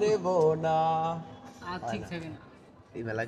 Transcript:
নেব না। ঠিক থাকে না। এই মেলা